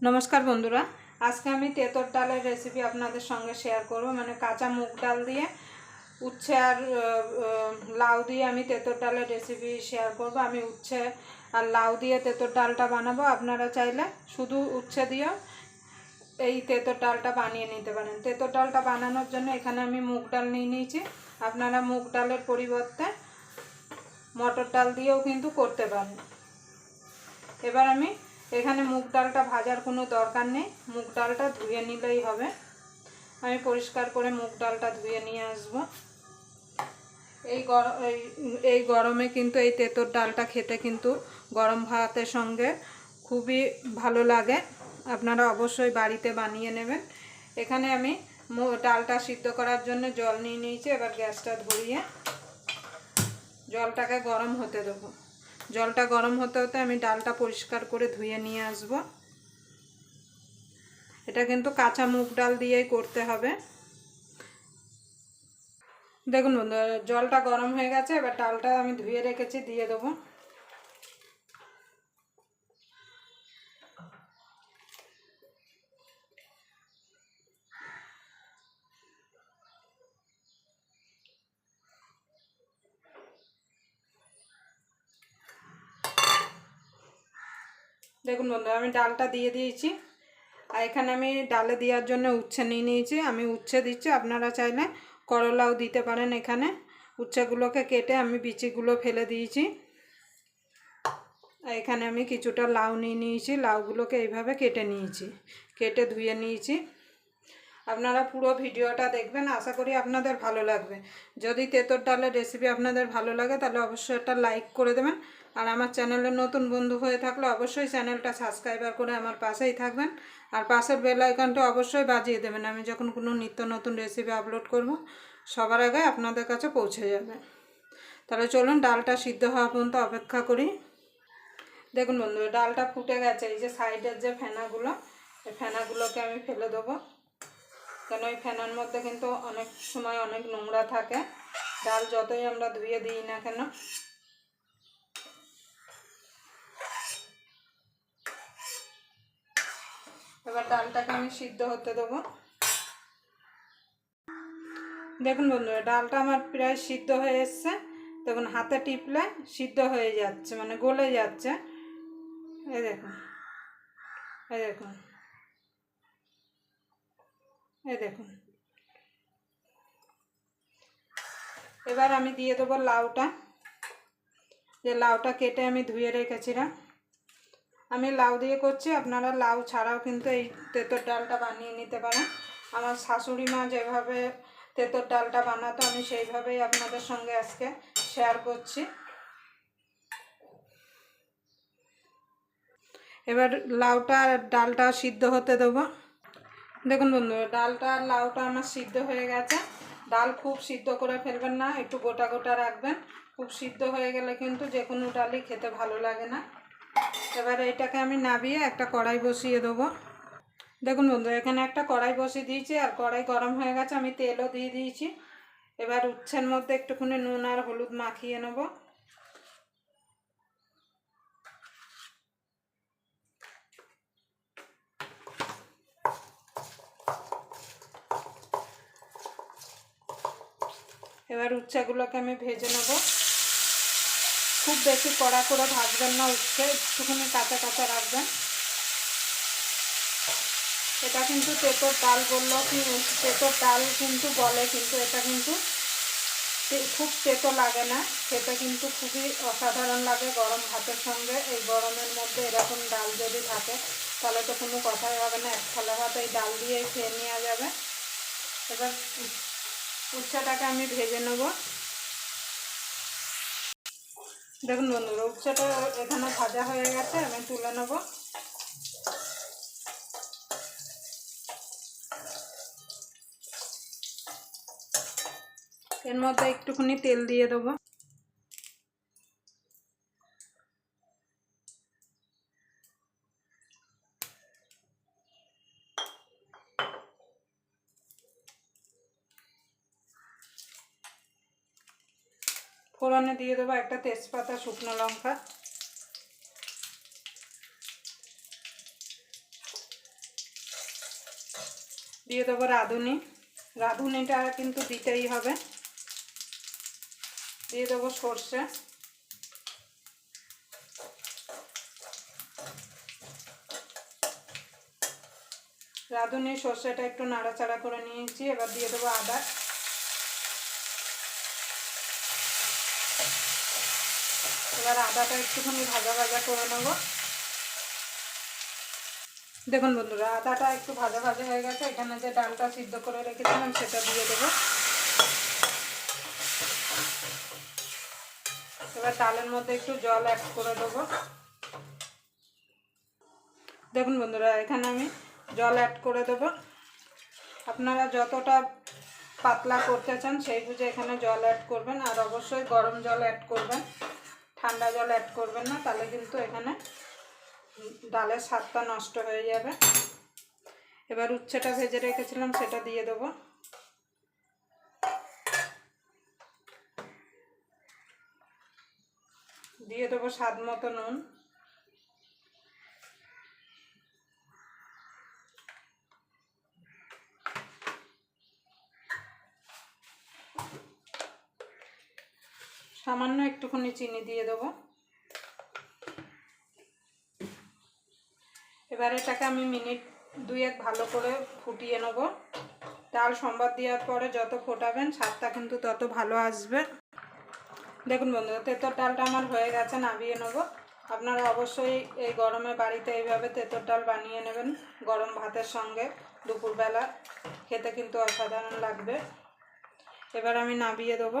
নমস্কার বন্ধুরা, আজকে আমি তেঁতর ডালের রেসিপি আপনাদের সঙ্গে শেয়ার করব। মানে কাঁচা মুগ ডাল দিয়ে, উচ্ছে আর লাউ দিয়ে আমি তেঁতর ডালের রেসিপি শেয়ার করব। আমি উচ্ছে আর লাউ দিয়ে তেঁতর ডালটা বানাবো। আপনারা চাইলে শুধু উচ্ছে দিয়েও এই তেঁতর ডালটা বানিয়ে নিতে পারেন। তেঁতর ডালটা বানানোর জন্য এখানে আমি মুগ ডাল নিয়ে নিয়েছি। আপনারা মুগ ডালের পরিবর্তে মটর ডাল দিয়েও কিন্তু করতে পারেন। এবার আমি এখানে মুগ ডালটা ভাজার কোনো দরকার নেই। মুগ ডালটা ধুয়ে নিলেই হবে। আমি পরিষ্কার করে মুগ ডালটা ধুয়ে নিয়ে আসব। এই গরম এই গরমে কিন্তু এই তেঁতোর ডালটা খেতে কিন্তু গরম ভাতের সঙ্গে খুবই ভালো লাগে। আপনারা অবশ্যই বাড়িতে বানিয়ে নেবেন। এখানে আমি ডালটা সিদ্ধ করার জন্য জল নিয়ে নিয়েছি। এবার গ্যাসটা ধরিয়ে জলটাকে গরম হতে দেবো। জলটা গরম হতে হতে আমি ডালটা পরিষ্কার করে ধুয়ে নিয়ে আসব। এটা কিন্তু কাঁচা মুগ ডাল দিয়েই করতে হবে। দেখুন জলটা গরম হয়ে গেছে, এবার ডালটা আমি ধুয়ে রেখেছি, দিয়ে দেবো। দেখুন বন্ধু, আমি ডালটা দিয়ে দিয়েছি। আর এখানে আমি ডালে দেওয়ার জন্য উচ্ছে নিয়ে নিয়েছি। আমি উচ্ছে দিচ্ছি, আপনারা চাইলে করলাও দিতে পারেন এখানে। উচ্ছেগুলোকে কেটে আমি বিচিগুলো ফেলে দিয়েছি। এখানে আমি কিছুটা লাউ নিয়ে নিয়েছি। লাউগুলোকে এইভাবে কেটে নিয়েছি, কেটে ধুয়ে নিয়েছি। আপনারা পুরো ভিডিওটা দেখবেন, আশা করি আপনাদের ভালো লাগবে। যদি তেঁতর ডালের রেসিপি আপনাদের ভালো লাগে, তাহলে অবশ্যই একটা লাইক করে দেবেন। আর আমার চ্যানেলে নতুন বন্ধু হয়ে থাকলে অবশ্যই চ্যানেলটা সাবস্ক্রাইবার করে আমার পাশেই থাকবেন। আর পাশের বেল আইকনটা অবশ্যই বাজিয়ে দেবেন। আমি যখন কোনো নিত্য নতুন রেসিপি আপলোড করব, সবার আগে আপনাদের কাছে পৌঁছে যাবে। তাহলে চলুন, ডালটা সিদ্ধ হওয়া পর্যন্ত অপেক্ষা করি। দেখুন বন্ধু, ডালটা ফুটে গেছে। এই যে সাইডের যে ফেনাগুলো, এই ফেনাগুলোকে আমি ফেলে দেবো। কেন এই ফেনার মধ্যে কিন্তু অনেক সময় অনেক নোংরা থাকে। ডাল যতই আমরা ধুয়ে দিই না কেন এবার ডালটাকে আমি সিদ্ধ হতে দেবো। দেখুন বন্ধুরা, ডালটা আমার প্রায় সিদ্ধ হয়ে এসছে। দেখুন, হাতে টিপলে সিদ্ধ হয়ে যাচ্ছে মানে গলে যাচ্ছে। এই দেখুন এই দেখুন এই দেখুন। এবার আমি দিয়ে দেবো লাউটা। যে লাউটা কেটে আমি ধুয়ে রেখেছিলাম আমি লাউ দিয়ে করছি, আপনারা লাউ ছাড়াও কিন্তু এই তেঁতর ডালটা বানিয়ে নিতে পারেন। আমার শাশুড়ি মা যেভাবে তেঁতর ডালটা বানাতো, আমি সেইভাবেই আপনাদের সঙ্গে আজকে শেয়ার করছি। এবার লাউটা ডালটা সিদ্ধ হতে দেবো। দেখুন বন্ধু ডালটা আর লাউটা আমার সিদ্ধ হয়ে গেছে। ডাল খুব সিদ্ধ করে ফেলবেন না, একটু গোটা গোটা রাখবেন। খুব সিদ্ধ হয়ে গেলে কিন্তু যে কোনো ডালই খেতে ভালো লাগে না। এবারে এটাকে আমি নাবিয়ে একটা কড়াই বসিয়ে দেবো। দেখুন বন্ধু, এখানে একটা কড়াই বসিয়ে দিয়েছি, আর কড়াই গরম হয়ে গেছে, আমি তেলও দিয়ে দিয়েছি। এবার উচ্ছের মধ্যে একটুখানি নুন আর হলুদ মাখিয়ে নেব। এবার উচ্ছেগুলোকে আমি ভেজে নেব। খুব বেশি কড়া করে ভাজবেন না, উচ্ছে একটুখানি কাঁচা কাঁচা রাখবেন। এটা কিন্তু তেঁতোর ডাল বললেও কি তেঁতোর ডাল কিন্তু বলে, কিন্তু এটা কিন্তু খুব তেতো লাগে না। খেতে কিন্তু খুবই অসাধারণ লাগে গরম ভাতের সঙ্গে। এই গরমের মধ্যে এরকম ডাল যদি থাকে, তাহলে তো কোনো কথাই হবে না। এক থালা ভাত এই ডাল দিয়েই খেয়ে নেওয়া যাবে। এবার উচ্ছেটাকে আমি ভেজে নেব। দেখুন বন্ধু উচ্ছেটা এখানে ভাজা হয়ে গেছে, আমি তুলে নেব। এর মধ্যে একটুখানি তেল দিয়ে দেবো। ফোড়নে দিয়ে দেবো একটা তেজপাতা, শুকনো লঙ্কা। দিয়ে দেবো রাঁধুনি। রাঁধুনিটা কিন্তু দিতেই হবে। দিয়ে দেবো সর্ষে। রাঁধুনি সর্ষেটা একটু নাড়াচাড়া করে নিয়েছি। এবার দিয়ে দেবো আদা। এবার আদাটা একটুখানি ভাজা ভাজা করে নেব। দেখুন বন্ধুরা, আদাটা একটু ভাজা ভাজা হয়ে গেছে। এখানে যে ডালটা সিদ্ধ করে রেখেছিলাম, সেটা দিয়ে দেবো। এবার ডালের মধ্যে একটু জল অ্যাড করে দেবো। দেখুন বন্ধুরা, এখানে আমি জল অ্যাড করে দেবো। আপনারা যতটা পাতলা করতে চান, সেই বুঝে এখানে জল অ্যাড করবেন। আর অবশ্যই গরম জল অ্যাড করবেন। ঠান্ডা জল অ্যাড করবেন না, তাহলে কিন্তু এখানে ডালের স্বাদটা নষ্ট হয়ে যাবে। এবার উচ্ছেটা ভেজে রেখেছিলাম, সেটা দিয়ে দেবো। দিয়ে দেবো স্বাদ মতো নুন। সামান্য একটুখানি চিনি দিয়ে দেবো। এবার এটাকে আমি মিনিট দুয়েক ভালো করে ফুটিয়ে নেব। ডাল সম্বাদ দেওয়ার পরে যত ফোটাবেন, স্বাদটা কিন্তু তত ভালো আসবে। দেখুন বন্ধুরা তেঁতর ডালটা আমার হয়ে গেছে নামিয়ে নেব। আপনারা অবশ্যই এই গরমে বাড়িতে এইভাবে তেঁতর ডাল বানিয়ে নেবেন, গরম ভাতের সঙ্গে। দুপুরবেলা খেতে কিন্তু অসাধারণ লাগবে। এবার আমি নামিয়ে দেবো।